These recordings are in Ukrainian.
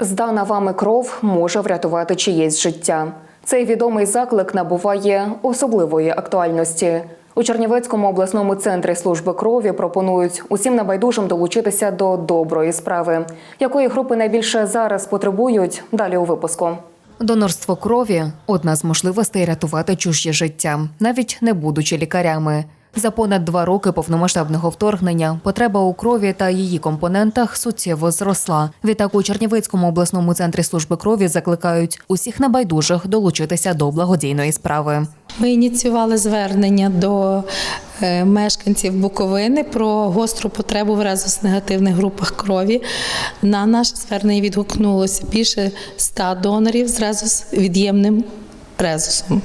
Здана вами кров може врятувати чиєсь життя. Цей відомий заклик набуває особливої актуальності. У Чернівецькому обласному центрі служби крові пропонують усім небайдужим долучитися до доброї справи. Якої групи найбільше зараз потребують? Далі у випуску. Донорство крові одна з можливостей рятувати чужі життя, навіть не будучи лікарями. За понад два роки повномасштабного вторгнення потреба у крові та її компонентах суттєво зросла. Відтак у Чернівецькому обласному центрі служби крові закликають усіх небайдужих долучитися до благодійної справи. Ми ініціювали звернення до е, мешканців Буковини про гостру потребу в резус-негативних групах крові. На наше звернення відгукнулося більше 100 донорів з резус-від'ємним резусом.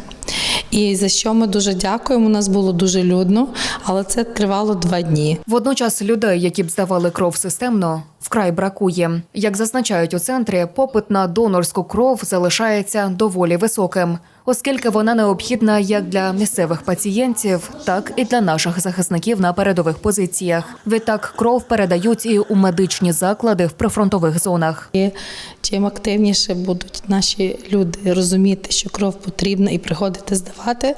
І за що ми дуже дякуємо. У нас було дуже людно, але це тривало два дні. Водночас людей, які б здавали кров системно, вкрай бракує. Як зазначають у центрі, попит на донорську кров залишається доволі високим, оскільки вона необхідна як для місцевих пацієнтів, так і для наших захисників на передових позиціях. Відтак кров передають і у медичні заклади в прифронтових зонах. І чим активніше будуть наші люди розуміти, що кров потрібна і приходити здавати,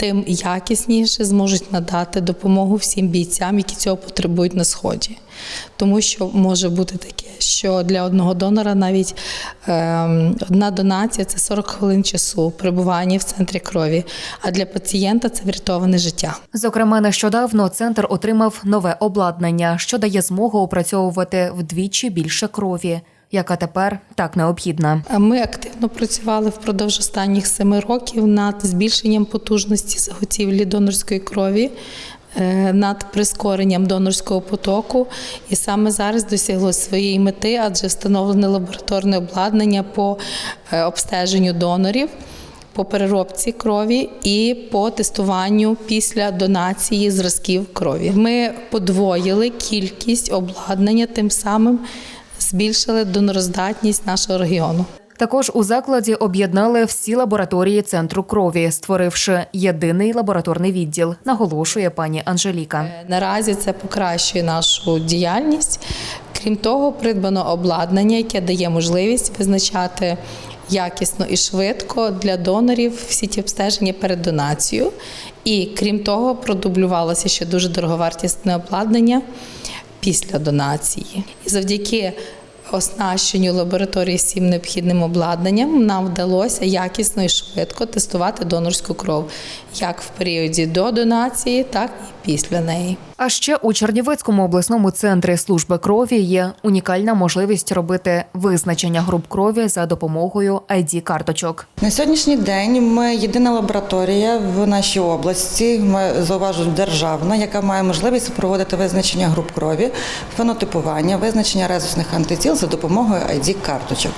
тим якісніше зможуть надати допомогу всім бійцям, які цього потребують на сході. Тому що може бути таке, що для одного донора навіть ем, одна донація це 40 хвилин часу перебування в центрі крові, а для пацієнта це врятоване життя. Зокрема, нещодавно центр отримав нове обладнання, що дає змогу опрацьовувати вдвічі більше крові, яка тепер так необхідна. Ми активно працювали впродовж останніх семи років над збільшенням потужності заготівлі донорської крові. е, Над прискоренням донорського потоку, і саме зараз досягло своєї мети, адже встановлене лабораторне обладнання по е, обстеженню донорів, по переробці крові і по тестуванню після донації зразків крові. Ми подвоїли кількість обладнання, тим самим збільшили донороздатність нашого регіону. Також у закладі об'єднали всі лабораторії центру крові, створивши єдиний лабораторний відділ, наголошує пані Анжеліка. Е, Наразі це покращує нашу діяльність. Крім того, придбано обладнання, яке дає можливість визначати якісно і швидко для донорів всі ті обстеження перед донацією. І крім того, продублювалося ще дуже дороговартісне обладнання після донації. І завдяки оснащенню лабораторії всім необхідним обладнанням нам вдалося якісно і швидко тестувати донорську кров як в періоді до донації, так і після неї. А ще у Чернівецькому обласному центрі служби крові є унікальна можливість робити визначення груп крові за допомогою id карточок. На сьогоднішній день ми єдина лабораторія в нашій області, ми зауважу державна, яка має можливість проводити визначення груп крові, фенотипування, визначення резусних антитіл за допомогою id карточок.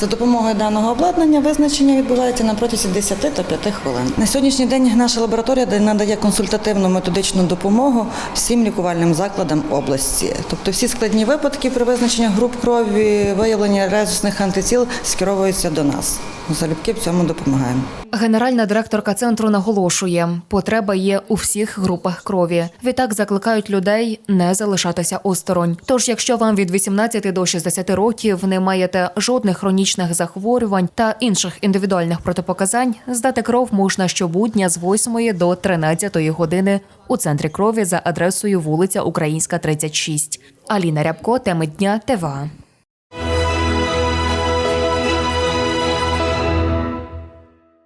За допомогою даного обладнання визначення відбувається на протязі 10 та 5 хвилин. На сьогоднішній день наша лабораторія надає консультативну методичну допомогу всім лікувальним закладам області. Тобто всі складні випадки при визначенні груп крові, виявлення резусних антитіл скеровуються до нас. Залюбки в цьому допомагаємо. Генеральна директорка центру наголошує, потреба є у всіх групах крові. Відтак закликають людей не залишатися осторонь. Тож, якщо вам від 18 до 60 років не маєте жодних хронічних захворювань та інших індивідуальних протипоказань, здати кров можна щобудня з 8 до 13 години у центрі крові за адресою вулиця Українська, 36. Аліна Рябко, теми дня ТВА.